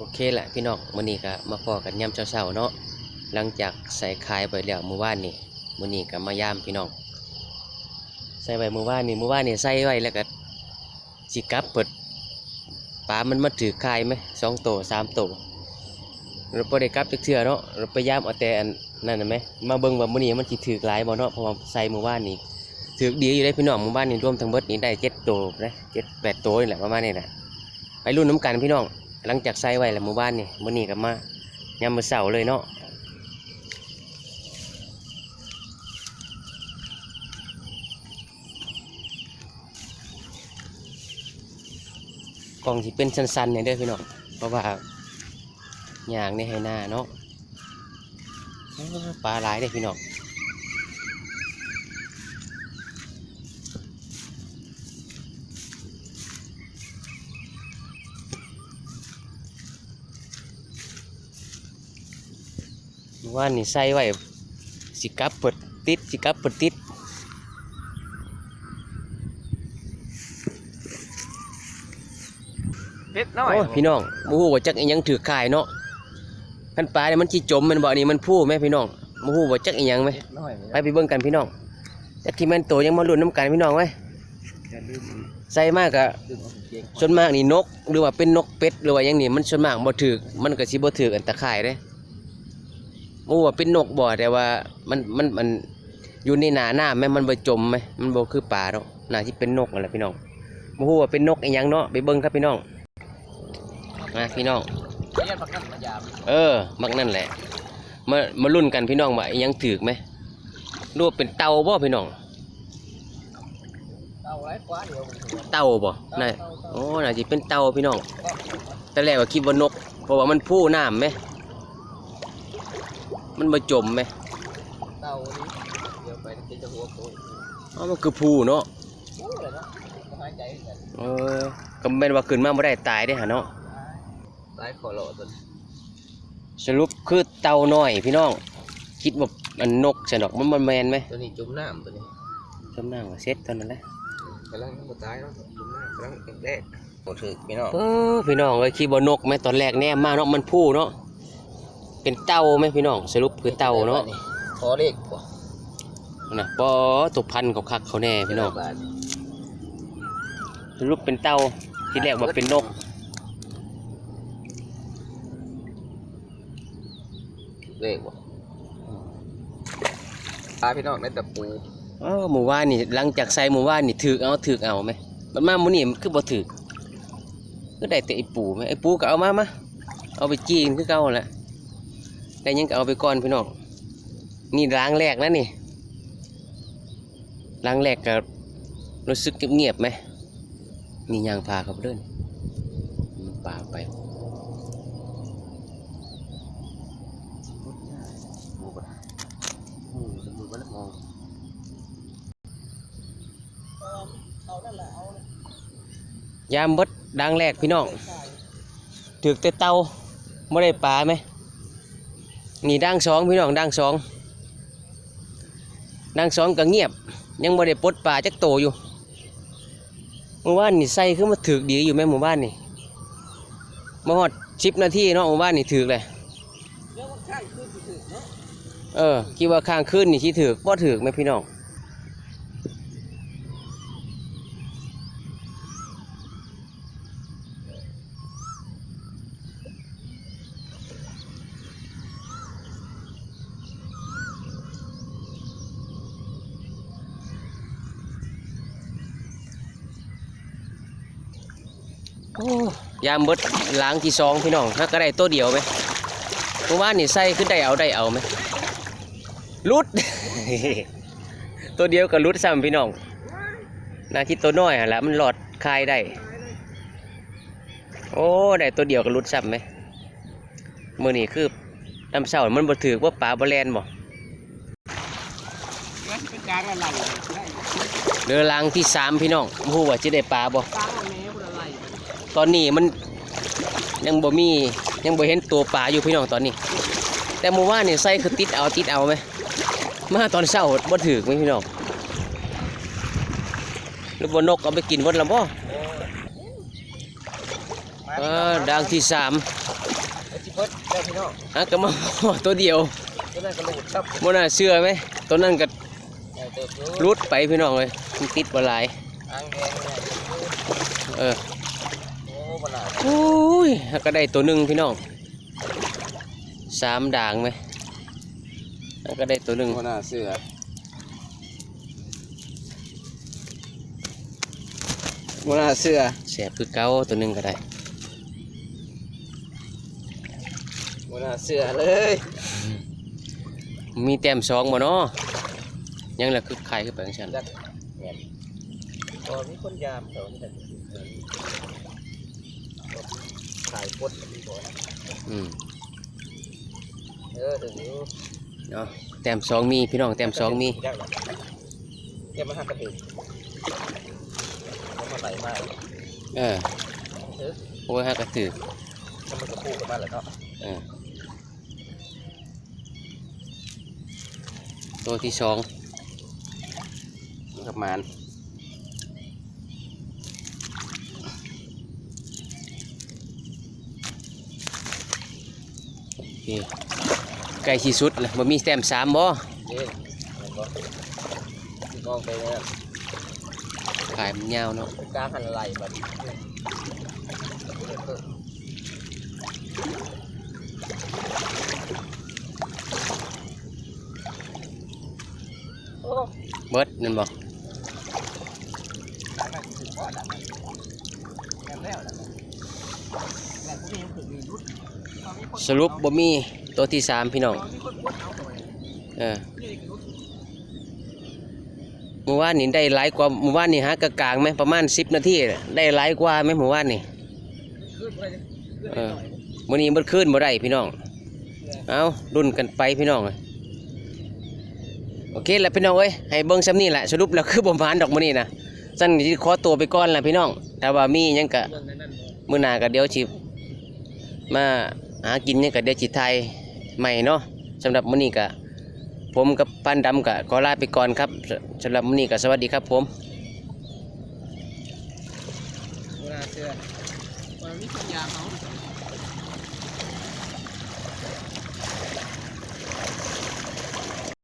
โอเคแหละพี่น้องมื้อนี้ก็มาพอกันยามเช้าๆเนาะหลังจากใส่คายไปแล้วมื้อวานนี่มื้อนี้ก็มายามพี่น้อง ใส่ไว้มื้อวานนี่มื้อวานนี่ใส่ไว้แล้วก็สิกลับเปิดปลามันมาถือคายไหมสองโตสามโตเราบ่ได้กลับจักเทื่อเนาะเราพยายามเอาแต่อันนั่นน่ไหมมาเบิ่งว่ามื้อนี้มันสิถือหลายบ่เนาะเพราะว่าใส่มื้อวานนี่ถือดีอยู่ได้พี่น้องมื้อวานนี่รวมทั้งเบิดนี่ได้เจ็ดโตนะเจ็ดแปดโตนี่แหละประมาณนี้แหละไปรุ่นน้ำกันพี่น้อง หลังจากใส่ไว้แล้วหมู่บ้านนี่มื้อนี้ก็มายามมื้อเช้าเลยเนาะกล่องที่เป็นสั้นๆเนี่ยเด้อพี่น้องเพราะว่าอย่างในให้หน้าเนาะปลาหลายเด้อพี่น้อง หมู่บ้านนี่ใส่ไว้สิกลับเปิดติดสิกลับเปิดติดเล็ดน้อยโอ้ยพี่น้องมูฮูว่าจักอีหยังถือขายเนาะคันปลาเนี่ยมันจีจมแมันบ่นี่มันพูแม่พี่น้องมูฮูว่าจักอีหยังไหมเล็ดน้อยไปไปเบิ่งกันพี่น้องจักที่แม่นโตยังมาลุ้นน้ำกันพี่น้องไว้ยอย่าลืมใส่มากกะดึงเอาเกง ส่วนมากนี่นกหรือว่าเป็นนกเป็ดหรือว่าหยังนี่มันส่วนมากบ่ถือมันก็สิบ่ถือกันตะข่ายเด้ มูว่าเป็นนกบ่แต่ว่ามันมันมันอยู่ในหนาหน้ำแม่มันบ่จมไหมมันบ่คือปลาเนาะน่าสิเป็นนกนั่นแหละพี่น้องมูว่าเป็นนกอีหยังเนาะไปเบิ่งครับพี่น้องมาพี่น้องเออ มักนั่นแหละ มามารุ่นกันพี่น้องว่าอิหยังถือไหมรู้ว่าเป็นเต่าบ่พี่น้องเต่ายวเต่าบ่น่าโอ้น่าจะเป็นเต่าพี่น้อง แต่แรกว่าคิดว่านก เพราะว่ามันพูน้ำไหม มันมาจมไหมเต้านี้เดี๋ยวไปกินจะหัวโตอ๋อมันคือพูเนาะโอ้เลยเนาะก็หายใจกันเออก็แม่นว่าขึ้นมาบ่ได้ตายได้อหะเนาะ ตายคอหล่อตัวนี้สรุปคือเต่าน้อยพี่น้อง คิดว่ามันนกใช่ดอกมันมันแมนไหมตัวนี้จุ่มน้ำตัวนี้จำนั่งว่าเซ็ตเท่านั้นแหละกำลังมันตายเนาะจุ่มน้ำกำลังแรกโอ้ถือพี่น้อง เออพี่น้องเอ้ยคิดว่านกไหมตอนแรกแน่มาเนาะมันพูเนาะ เป็นเต่าไหมพี่น้องสรุปคือเต่าเนาะขอเลขบ่นะปอตกพันเขาคักเขาแน่พี่น้องบาทสรุปเป็นเต่าที่แรกว่าเป็นนกเลขบ่ตาพี่น้องได้แต่ปูเออหมู่ว่านนี่หลังจากใส่หมู่ว่านนี่ถือกเอาถือกเอาไหมมันมาหมู่นี่มันคือบ่ถือกก็ได้แต่ไอ้ปูไหมไอ้ปูก็เอามามาเอาไปจีนคือเก่าแหละ แต่ยังก็เอาไปก่อนพี่น้องนี่ล้างแรกแล้วนี่ล้างแรกก็รู้สึกเงียบไหมนี่ยางพาเขาไปเดินมันปลาไปยามบดดังแรกพี่น้องถือแต่เตาไม่ได้ปลาไหม นี่ดังสองพี่น้องดังสองดังสองก็เงียบ ยังไม่ได้ปลดปลาจักโตอยู่เมื่อวานนี่ใส่ขึ้นมาถือกดีอยู่ไหมหมู่บ้านนี่มาหอดชิปนาทีเนาะหมู่บ้านนี่ถือกเลยเดี๋ยวมันข้างขึ้นสิถือเนาะเออคิดว่าข้างขึ้นนี่ที่ถือกบ่ถือกไหมพี่น้อง ยามเบดล้างที่สองพี่น้องถ้าก็ได้ตัวเดียวไหมเมื่อวานนี่ใส่ขึ้นได้เอาได้เอาไหมรุด ตัวเดียวกับรุดซ้ำพี่น้องนาคิดตัวน้อยหั่นแหละมันหลอดคายได้ โอ้ได้ตัวเดียวกับรุดซ้ำไหมมือนี่คือน้ำเศร้ามันบ่ถือว่าปลาบ่แลนบ่มันเป็นกลางอะไรได้เรือลางที่สามพี่น้องบ่ฮู้ว่าจะได้ปลาบ่ ตอนนี้มันยังบ่มียังบ่เห็นตัวปลาอยู่พี่น้องตอนนี้ แต่เมื่อวานนี่ใส่คือติดเอาติดเอาไหมมาตอนเช้าบ่ถือไหมพี่น้องหรือบ่นกเอาไปกินหมดล้วบ่เออดังที่สามฮะก็มาตัวเดียวตันน่าเชื่อไหมตัวนั้นก็รุดไปพี่น้องเลยติดบ่หลายเออ อ้บลาดโอ้ยแล้วก็ได้ตัวหนึ่งพี่น้องสามด่างไหมแล้วก็ได้ตัวหนึ่งหัวหน้าเสือหัวหน้าเสือแสบคือเก้าตัวหนึ่งก็ได้หัวหน้าเสือเลย มีแต้มสองบ่เนาะยังเหลือคือไข่ขึ้นไปของฉันจัดแม่นพอมีคนยามเขานี่แต่ ขายปดมีบ่อืมเออเดี๋ยวนี้เนาะแต้มสองมีพี่น้องแต้มสองมีจักหรอแกมาหักกระติกแล้วมาไหลมาเออเออโอ้ยฮะกระถือแล้วมันก็พูดกันมาแหละเนาะเออตัวที่สองกับมาน โอเคใกล้ที่สุดแล้วบ่มีแต้มสามบ่เอ๊ะมันก็มองไปเนี่ยขายมันยาวเนาะกล้าหันไหลแบบโอ้เบิดนั่นบ่ดัง แม่แล้วดังนั้นแต่พวกนี้ยังถึงมีรุดสรุปบ่มีตัวที่สามพี่น้องเอองเออนี่คือรุดเมื่อวานนี่ได้หลายกว่าเมื่อวานนี่หากะกลางไหมประมาณ10นาทีได้หลายกว่าไหมเมื่อวานนี่เออหน่อยมื้อนี้มันขึ้นบ่ได้พี่น้องเอารุ่นกันไปพี่น้องโอเคแล้วพี่น้องเอ้ยให้เบิ่งซ้ำนี่แหละสรุปแล้วคือบ่ผ่านดอกมื้อนี้นะสั่นขอตัวไปก่อนละพี่น้องถ้าว่ามียังก็เรื่องนั้นนั่น มื้อหน้าก็เดี๋ยวสิมาหากินเนี่ยก็เดี๋ยวสิไทยใหม่เนาะสำหรับมื้อนี้ก็ผมกับปันดำก็ขอลาไปก่อนครับสำหรับมื้อนี้ก็สวัสดีครับผมเวลาเชื่อวันมีคนยาเขา